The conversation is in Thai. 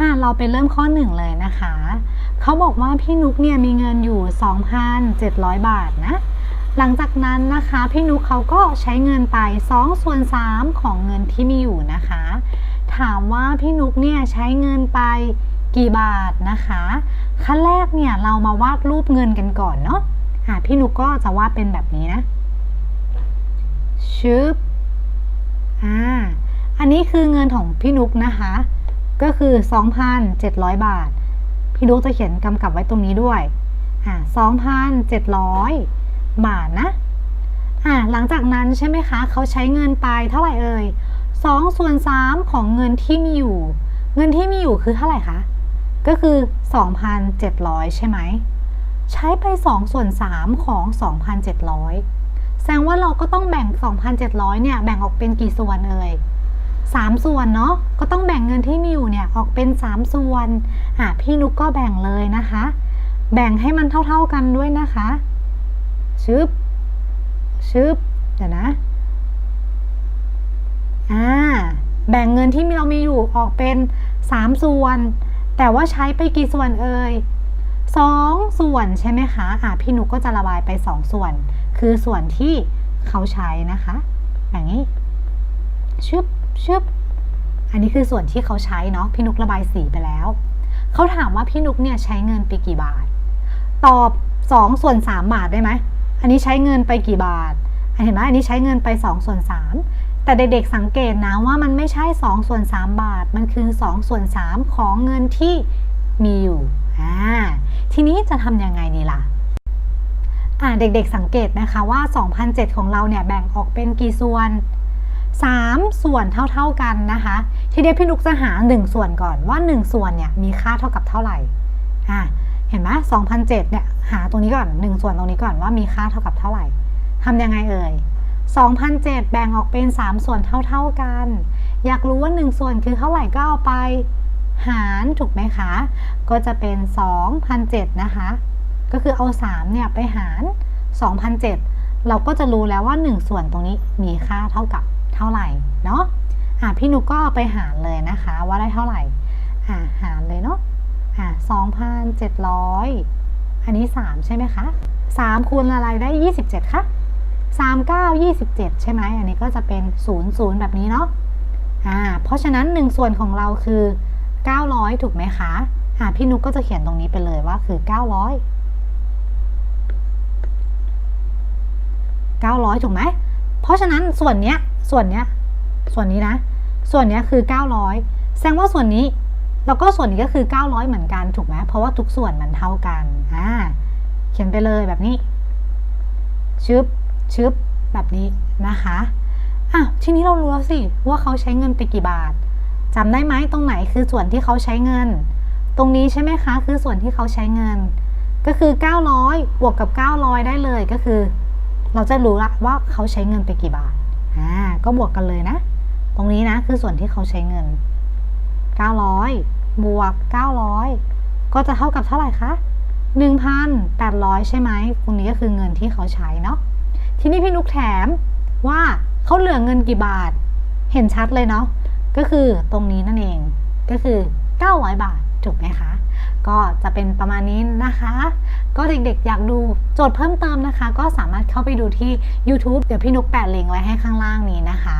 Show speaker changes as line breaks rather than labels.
อะเราไปเริ่มข้อหนึ่งเลยนะคะ เขาบอกว่าพี่นุกเนี่ยมีเงินอยู่ 2,700 บาทนะ หลังจากนั้นนะคะพี่นุกเขาก็ใช้เงินไป2ส่วน3ของเงินที่มีอยู่นะคะ ถามว่าพี่นุกเนี่ยใช้เงินไปกี่บาทนะคะขั้นแรกเนี่ยเรามาวาดรูปเงินกันก่อนเนาะอะพี่นุกก็จะวาดเป็นแบบนี้นะชึบอ่าอันนี้คือเงินของพี่นุกนะคะ ก็คือ 2,700 บาท พี่นุกจะเขียนกำกับไว้ตรงนี้ด้วยอ่า2,700 บาทนะอ่าหลังจากนั้นใช่ไหมคะ เขาใช้เงินไปเท่าไหร่เอ่ย2ส่วน3ของเงินที่มีอยู่ เงินที่มีอยู่คือเท่าไหร่คะ ก็คือ 2,700 ใช่ไหม ใช้ไป2ส่วน3ของ 2,700 แสดงว่าเราก็ต้องแบ่ง 2,700 เนี่ย แบ่งออกเป็นกี่ส่วนเอ่ย 3 ส่วนเนาะก็ต้องแบ่งเงินที่มีอยู่เนี่ยออกเป็น 3 ส่วนอะพี่นุกก็แบ่งเลยนะคะ แบ่งให้มันเท่าๆกันด้วยนะคะชึบชึบเดี๋ยวนะอ่าแบ่งเงินที่เรามีอยู่ออกเป็น 3 ส่วน แต่ว่าใช้ไปกี่ส่วนเอ่ย2 ส่วนใช่ไหมคะอะพี่นุกก็จะระบายไป 2 ส่วน คือส่วนที่เขาใช้นะคะ อย่างนี้ชึบ ชึบอันนี้คือส่วนที่เขาใช้เนาะพี่นุกระบายสีไปแล้ว เขาถามว่าพี่นุกเนี่ยใช้เงินไปกี่บาท ตอบ2ส่วน3บาทได้ไหมอันนี้ใช้เงินไปกี่บาทเห็นไหมอันนี้ใช้เงินไป2ส่วน3แต่เด็กๆสังเกตนะว่ามันไม่ใช่2ส่วน3บาท มันคือ2ส่วน3ของเงินที่มีอยู่อ่าทีนี้จะทำยังไงดีล่ะอ่าเด็กๆสังเกตนะคะว่า 2,007 ของเราเนี่ยแบ่งออกเป็นกี่ส่วน 3 ส่วนเท่าๆกันนะคะ ทีเดียวพี่นุกจะหา 1 ส่วนก่อนว่า 1 ส่วนเนี่ยมีค่าเท่ากับเท่าไหร่อ่าเห็นไหม2,007เนี่ยหาตรงนี้ก่อน 1 ส่วนตรงนี้ก่อนว่ามีค่าเท่ากับเท่าไหร่ทำยังไงเอ่ย2,007แบ่งออกเป็น 3 ส่วนเท่าๆกัน อยากรู้ว่า 1 ส่วนคือเท่าไหร่ก็เอาไป หารถูกไหมคะ ก็จะเป็น2,007นะคะ ก็คือเอา 3 เนี่ยไปหาร2,007เราก็จะรู้แล้วว่า 1 ส่วนตรงนี้มีค่าเท่ากับ เท่าไหร่เนาะอะพี่นุกก็เอาไปหารเลยนะคะว่าได้เท่าไหร่อะหารเลยเนาะอะ2,700อันนี้ 3 ใช่ไหมคะ 3 คูณอะไรได้ 27คะ3 9 27 ใช่ไหมอันนี้ก็จะเป็น 0 0 แบบนี้เนาะอ่าเพราะฉะนั้น 1 ส่วนของเราคือ 900 ถูกไหมคะอ่าพี่นุกก็จะเขียนตรงนี้ไปเลยว่าคือ 900 900 ถูกไหมเพราะฉะนั้นส่วนเนี้ย ส่วนเนี้ยส่วนนี้นะ ส่วนเนี้ยคือ 900 แสดงว่าส่วนนี้แล้วก็ส่วนนี้ก็คือ 900 เหมือนกันถูกไหมเพราะว่าทุกส่วนมันเท่ากันอ่าเขียนไปเลยแบบนี้ ชึบชึบแบบนี้นะคะอะทีนี้เรารู้แล้วสิว่าเขาใช้เงินไปกี่บาทจำได้ไหมตรงไหนคือส่วนที่เขาใช้เงิน ตรงนี้ใช่ไหมคะคือส่วนที่เขาใช้เงิน ก็คือ 900บวกกับ 900 ได้เลยก็คือ เราจะรู้ละว่าเขาใช้เงินไปกี่บาท อ่าก็บวกกันเลยนะ ตรงนี้นะคือส่วนที่เขาใช้เงิน 900 บวก 900 ก็จะเท่ากับเท่าไหร่คะ 1,800 ใช่ไหมตรงนี้ก็คือเงินที่เขาใช้เนาะทีนี้พี่นุกแถมว่าเขาเหลือเงินกี่บาท เห็นชัดเลยเนาะก็คือตรงนี้นั่นเองก็คือ 900 บาทถูกไหมคะ ก็จะเป็นประมาณนี้นะคะ ก็เด็กๆ อยากดูโจทย์เพิ่มเติมนะคะ ก็สามารถเข้าไปดูที่ YouTube เดี๋ยวพี่นุกแปะลิงก์ไว้ให้ข้างล่างนี้นะคะ